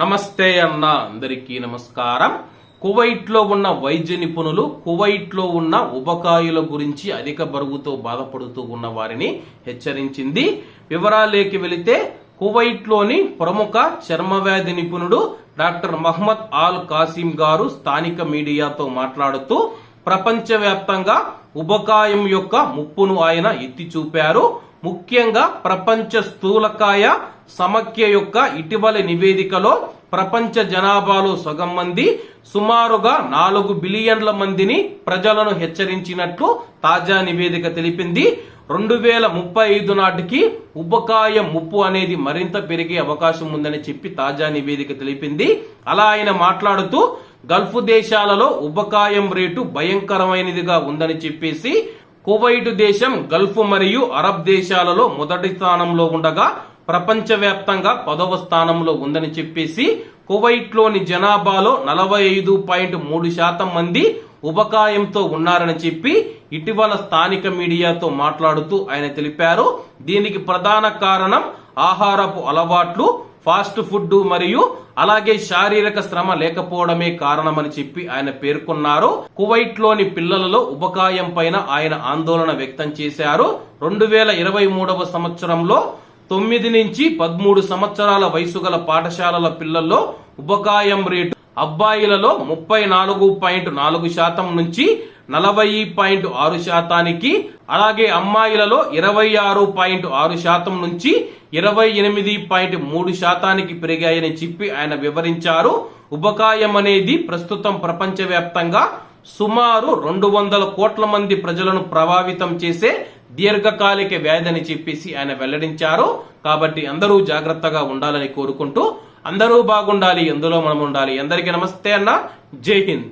నమస్తే అన్న అందరికీ నమస్కారం. కువైట్లో ఉన్న వైద్య నిపుణులు కువైట్లో ఉన్న ఉబకాయుల గురించి అధిక బరువుతో బాధపడుతూ ఉన్న వారిని హెచ్చరించింది. వివరాలేకి వెళితే కువైట్లోని ప్రముఖ చర్మవ్యాధి నిపుణుడు డాక్టర్ మహమ్మద్ ఆల్ కాసిం గారు స్థానిక మీడియాతో మాట్లాడుతూ ప్రపంచవ్యాప్తంగా ఉబకాయం యొక్క ముప్పును ఆయన ఎత్తి చూపారు. ముఖ్యంగా ప్రపంచ స్థూలకాయ సమఖ్య యొక్క ఇటీవలి నివేదికలో ప్రపంచ జనాభాలో సగం మంది సుమారుగా నాలుగు బిలియన్ల మందిని ప్రజలను హెచ్చరించినట్లు తాజా నివేదిక తెలిపింది. రెండు వేల ముప్పై ఐదు నాటికి ఉపకాయ ముప్పు అనేది మరింత పెరిగే అవకాశం ఉందని చెప్పి తాజా నివేదిక తెలిపింది. అలా ఆయన మాట్లాడుతూ గల్ఫ్ దేశాలలో ఉబకాయం రేటు భయంకరమైనదిగా ఉందని చెప్పేసి కువైట్ దేశం గల్ఫ్ మరియు అరబ్ దేశాలలో మొదటి స్థానంలో ఉండగా ప్రపంచవ్యాప్తంగా పదవ స్థానంలో ఉందని చెప్పేసి కువైట్లోని జనాభాలో నలభై ఐదు పాయింట్ మూడు శాతం మంది ఉబకాయంతో ఉన్నారని చెప్పి ఇటీవల స్థానిక మీడియాతో మాట్లాడుతూ ఆయన తెలిపారు. దీనికి ప్రధాన కారణం ఆహారపు అలవాట్లు ఫాస్ట్ ఫుడ్ మరియు అలాగే శారీరక శ్రమ లేకపోవడమే కారణమని చెప్పి ఆయన పేర్కొన్నారు. కువైట్లోని పిల్లలలో ఉబకాయం పైన ఆయన ఆందోళన వ్యక్తం చేశారు. రెండు వేల ఇరవై మూడవ సంవత్సరంలో తొమ్మిది నుంచి పదమూడు సంవత్సరాల వయసు గల పాఠశాలల పిల్లల్లో ఉబకాయం రేటు అబ్బాయిలలో ముప్పై నాలుగు పాయింట్ నాలుగు శాతం నుంచి నలభై పాయింట్ ఆరు శాతానికి అలాగే అమ్మాయిలలో ఇరవై ఆరు పాయింట్ ఆరు శాతం నుంచి ఇరవై ఎనిమిది పాయింట్ మూడు శాతానికి పెరిగాయని చెప్పి ఆయన వివరించారు. ఉబకాయం అనేది ప్రస్తుతం ప్రపంచవ్యాప్తంగా సుమారు రెండు వందల కోట్ల మంది ప్రజలను ప్రభావితం చేసే దీర్ఘకాలిక వ్యాధి అని చెప్పేసి ఆయన వెల్లడించారు. కాబట్టి అందరూ జాగ్రత్తగా ఉండాలని కోరుకుంటూ అందరూ బాగుండాలి ఎందులో మనం ఉండాలి అందరికీ నమస్తే అన్న. జై హింద్.